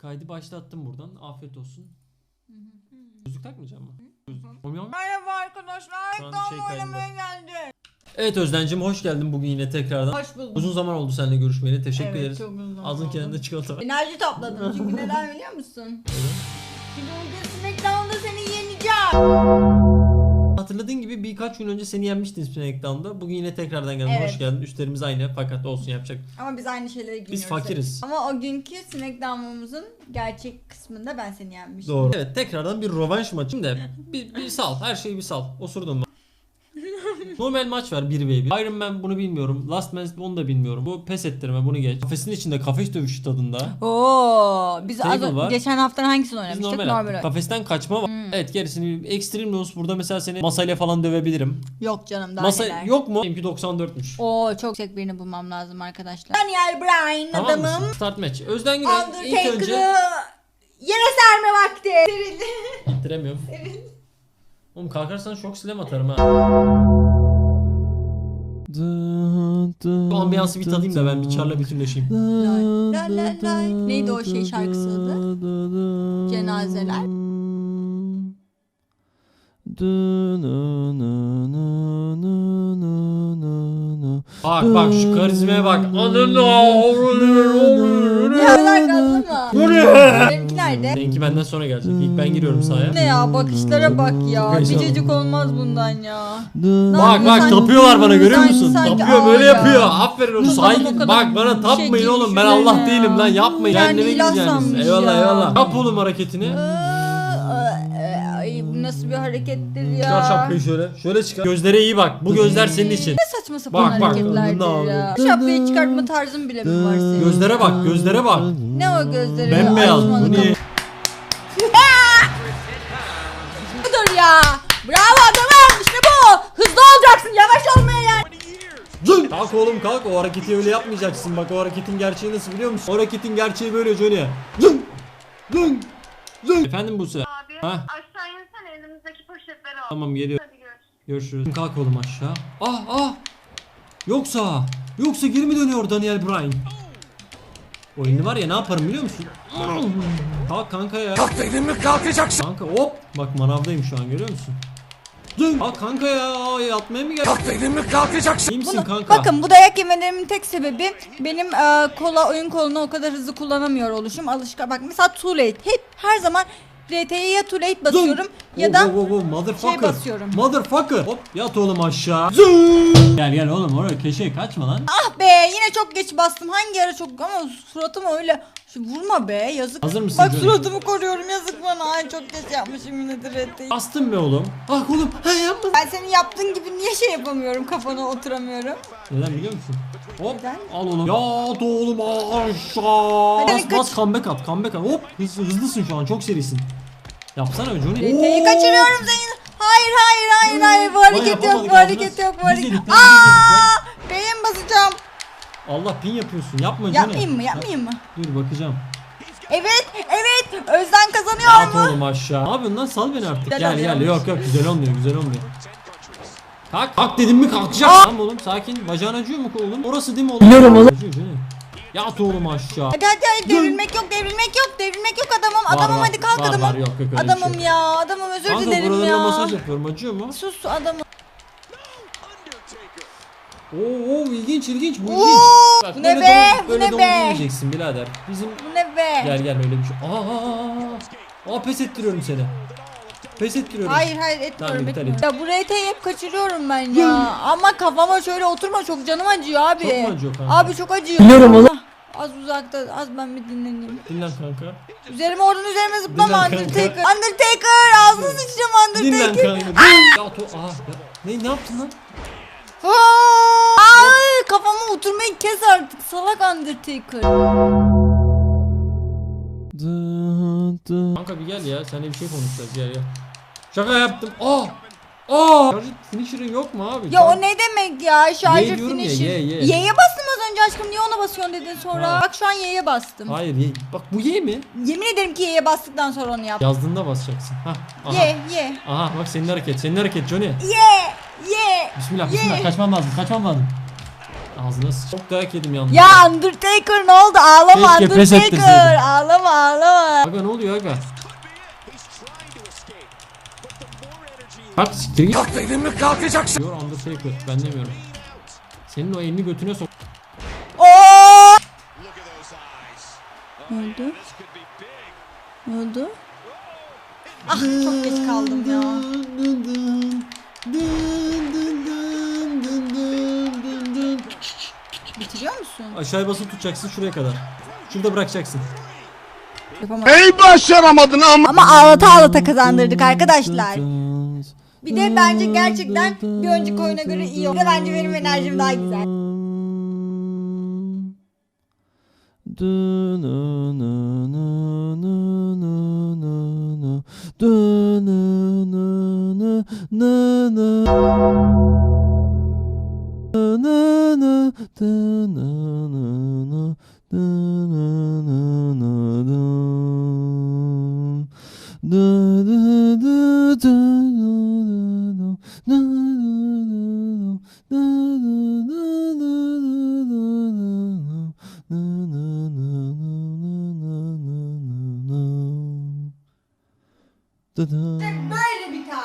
Kaydı başlattım buradan. Afiyet olsun. Gözlük takmayacağım mı? Gözlük. Olmuyor mu? Merhaba arkadaşlar. Şu an şey kaydında. geldik. Evet Özden'cim hoş geldin bugün yine tekrardan. Hoş bulduk. Uzun zaman oldu seninle görüşmeyeli. Teşekkür evet, ederiz. çok uzun zaman Ağzın oldu. kenarında çikolata var. Enerji topladım çünkü neden biliyor musun? Evet. Çünkü bugün Smackdown'da seni yeneceğim. Hatırladığın gibi birkaç gün önce seni yenmiştin Smackdown'da. Bugün yine tekrardan geldin. Evet. Hoş geldin. Üstlerimiz aynı fakat olsun yapacak. Ama biz aynı şeyleri giyiyoruz. Biz fakiriz. Ama o günkü Smackdown'umuzun gerçek kısmında ben seni yenmiştim. Doğru. Evet tekrardan bir rövanş maçı. Şimdi bir, bir sal. Her şeyi bir sal. Osurdun mu? Normal maç var 1v1. Iron Man bunu bilmiyorum. Last Man onu da bilmiyorum. Bu pes ettirme bunu geç. Kafesin içinde kafes dövüşü tadında. Oo, biz Table az var. geçen hafta hangisini Biz oynamıştık? normal, Normal. Kafesten kaçma var. Evet gerisini Extreme Rules burada mesela seni masayla falan dövebilirim. Yok canım daha Masa neler. yok mu? Benimki 94'müş. Oo çok yüksek birini bulmam lazım arkadaşlar. Daniel Bryan Tamam adamım. mısın? Start match. Özden Günay ilk önce yere serme vakti. Serildi. ittiremiyorum. Oğlum kalkarsan şok silem atarım ha. Bu ambiyansı bir tadayım da ben bir Char'la bütünleşeyim. La la la. Neydi o şey şarkısı adı? Cenazeler. Bak bak şu karizmaya bak. Ananı Ne kadar gazlı mı? Bu ne? Nerede? Benimki benden sonra gelecek. İlk ben giriyorum sahaya. Ne ya bakışlara bak ya. Heyecanlı. Bicecik olmaz bundan ya. Bak bak Sanki- tapıyorlar bana görüyor sanki- musun? sanki- Tapıyor böyle ya. yapıyor. Aferin oğlum. Adam o kadar bak bana şey tapmayın giymiş oğlum. Ben Allah ya. değilim lan. Yapmayın. Yani Kendine ilah gideceksiniz. sanmış Eyvallah ya. eyvallah. Yap oğlum hareketini. Bir harekettir ya? Çıkar şapkayı şöyle. Şöyle çıkar. Gözlere iyi bak. Bu gözler senin için. Ne saçma sapan Bak, bak. hareketlerdir Ne ya. yapıyor? Şapkayı çıkartma tarzın bile mi var senin? Gözlere bak. Gözlere bak. Ne o gözleri? Bembeyaz. Bu Açmalı ne? kapı- Budur ya. Bravo adamım işte bu. Hızlı olacaksın yavaş olmaya gel. Zın! Kalk oğlum kalk. O hareketi öyle yapmayacaksın. Bak o hareketin gerçeği nasıl biliyor musun? O hareketin gerçeği böyle Johnny. Zın! Zın! Zın! Efendim Buse. Abi Ha? aşağı Tamam geliyor. Hadi görüşürüz. Görüşürüz. Kalk oğlum aşağı. Ah ah. Yoksa. Yoksa geri mi dönüyor Daniel Bryan? O elini var ya ne yaparım biliyor musun? Kalk kanka ya. Kalk dedim mi kalkacaksın. Kanka hop. Bak manavdayım şu an görüyor musun? Dön. Kalk kanka ya. Ay, Atmaya mı geldin? Kalk dedim mi kalkacaksın. İyi misin Bunu, kanka? bakın bu dayak yemelerimin tek sebebi benim e, kola oyun kolunu o kadar hızlı kullanamıyor oluşum. Alışkan bak mesela too late. Hep her zaman RT'ye ya too late basıyorum ya Oh, da oh, oh, oh, motherfucker. şey basıyorum. Motherfucker. Hop yat oğlum aşağı. Zın. Gel gel oğlum oraya köşeye kaçma lan. ah be yine çok geç bastım. Hangi ara çok ama suratım öyle Şu vurma be yazık. Hazır mısın Bak suratımı koruyorum yazık bana. Ay çok geç yapmışım yine de RT'yi. Bastın be oğlum. Ah oğlum. Ha yapma. Ben senin yaptığın gibi niye şey yapamıyorum kafana oturamıyorum. Neden biliyor musun? Hop. Al oğlum. Yat oğlum aşağı. Hadi Bas kaç- bas comeback at. Comeback at. Hop. Hız, hızlısın şu an. Çok serisin. Yapsana Johnny. RT'yi Oo. kaçırıyorum senin. Hayır hayır hayır hayır bu hareket yok yapamadık bu hareket yok bu Biz hareket. yedik, biz beyin basacağım. Allah pin yapıyorsun. Yapma Johnny. Yapmayayım mı yapmayayım mı? Dur bakacağım. Evet evet Özden kazanıyor At mu? oğlum aşağı. Ne yapıyorsun lan? Sal beni artık. Güzel gel gel. oluyormuş. Yok yok güzel olmuyor. Güzel olmuyor. Kalk. Kalk dedim mi kalkacak. Tamam oğlum sakin. Bacağın acıyor mu oğlum? Orası değil mi oğlum? Biliyorum oğlum. Acıyor Johnny. Yat oğlum aşağı. Hadi hadi hadi devrilmek yok devrilmek yok devrilmek yok adamım Var, adamım var. hadi kalk Var, adamım. var, yok, yok, adamım şey. ya adamım özür Kanka dilerim buralarına ya. masaj yapıyorum. Acıyor mu? Sus adamım. Oo, oo ilginç ilginç bu Oo, ilginç. Bak, bu ne be, domuz- bu ne be? yemeyeceksin birader. Bizim Bu ne be? gel gel öyle bir şey. Aa, aa, aa, aa pes ettiriyorum seni. Pes ettiriyorum. Hayır hayır etmiyorum Tamam, iptal etmiyorum. Ya bu RT'yi hep kaçırıyorum ben ya. Ama kafama şöyle oturma çok canım acıyor abi. Çok mu acıyor kanka? Abi çok acıyor. Biliyorum oğlum. Az uzakta az ben bir dinleneyim. Dinlen kanka. Üzerime oradan üzerime zıplama Dinlen kanka. Undertaker. Undertaker ağzını sıçacağım Dinlen Undertaker. kanka. Dinlen. Ya, to- Aa, ya. Ne, ne yaptın lan? Aa! Ay kafama oturmayı kes artık salak Undertaker. Kanka bir gel ya. Seninle bir şey konuşacağız gel gel. Şaka yaptım. Aa! Aa! Charge finisher'ın yok mu abi? Ya Char- o ne demek ya şarjı diyorum ya, finisher. ye, ye. Y'ye bastım az önce aşkım niye ona basıyorsun dedin sonra. Ha. Bak şu an Y'ye bastım. Hayır ye. Bak bu ye mi? Yemin ederim ki Y'ye bastıktan sonra onu yap. Yazdığında basacaksın. Hah. Aha. Ye ye. Aha bak senin hareket. Senin hareket Johnny. Ye ye. Bismillah Ye. bismillah kaçmam lazım kaçmam lazım. Ağzına sıç. Çok dayak yedim yalnız. Ya Undertaker ne oldu? Ağlama Keşke pes Undertaker. ettirseydin. Ağlama ağlama Aga ne oluyor aga? Kalk siktir git. Kalk dedim mi kalkacaksın. Diyor Undertaker. Ben demiyorum. Senin o elini götüne sok. Oo! Ne oldu? Ne oldu? Ah çok geç kaldım ya. Bitiriyor musun? Aşağıya basıp tutacaksın şuraya kadar. Şurada bırakacaksın. Yapamadım. Ey başaramadın ama. Ama ağlata ağlata kazandırdık arkadaşlar. Bir de bence gerçekten bir önceki oyuna göre iyi oldu. Bence benim enerjim daha güzel. Böyle biter.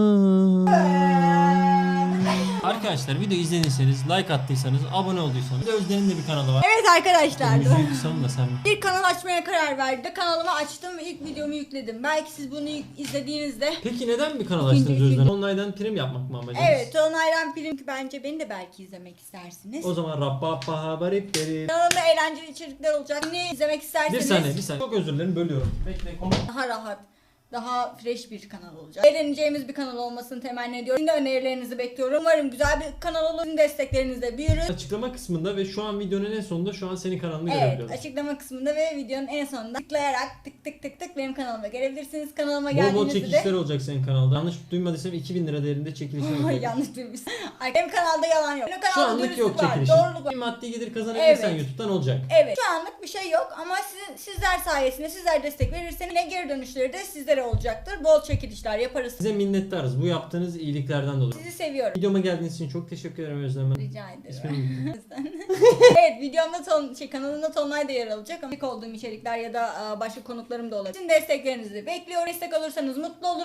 Arkadaşlar video izlediyseniz, like attıysanız, abone olduysanız, bir de Özden'in de bir kanalı var. Evet arkadaşlar. Müziği kısalım da sen. Bir kanal açmaya karar verdi. Kanalımı açtım ve ilk videomu yükledim. Belki siz bunu izlediğinizde Peki neden bir kanal açtınız Özden? Online'dan prim yapmak mı amacınız? Evet, Tonay'dan film bence beni de belki izlemek istersiniz. O zaman rabba paha barip deri. Kanalımda eğlenceli içerikler olacak. Ne izlemek Bir isterseniz saniye bir saniye. Çok özür dilerim bölüyorum. Bekle konu. daha rahat, daha fresh bir kanal olacak. Eğleneceğimiz bir kanal olmasını temenni ediyorum. De önerilerinizi bekliyorum. Umarım güzel bir kanal olur. Sizin desteklerinizle büyürüz. Açıklama kısmında ve şu an videonun en sonunda şu an senin kanalını Evet, görebiliyoruz. açıklama kısmında ve videonun en sonunda tıklayarak tık tık tık tık benim kanalıma gelebilirsiniz. Kanalıma Bol bol geldiğinizde çekilişler de olacak senin kanalda. Yanlış duymadıysam 2000 lira değerinde çekilişler olacak. yanlış duymuşsun. Ay, Benim kanalda yalan yok. Benim Şu kanalda anlık yok var, çekiliş. doğruluk var. Bir maddi gelir kazanabilirsen Evet. YouTube'dan olacak. Evet. Şu anlık bir şey yok ama sizin, sizler sayesinde sizler destek verirseniz yine geri dönüşleri de sizlere olacaktır. Bol çekilişler yaparız. Size minnettarız bu yaptığınız iyiliklerden dolayı. Sizi seviyorum. Videoma geldiğiniz için çok teşekkür ederim Özlem Hanım. Rica ederim. Evet videomda ton, şey, kanalımda tonlay da yer alacak ama olduğum içerikler ya da başka konuklarım da olabilir. Sizin desteklerinizi bekliyorum. Destek olursanız mutlu olurum.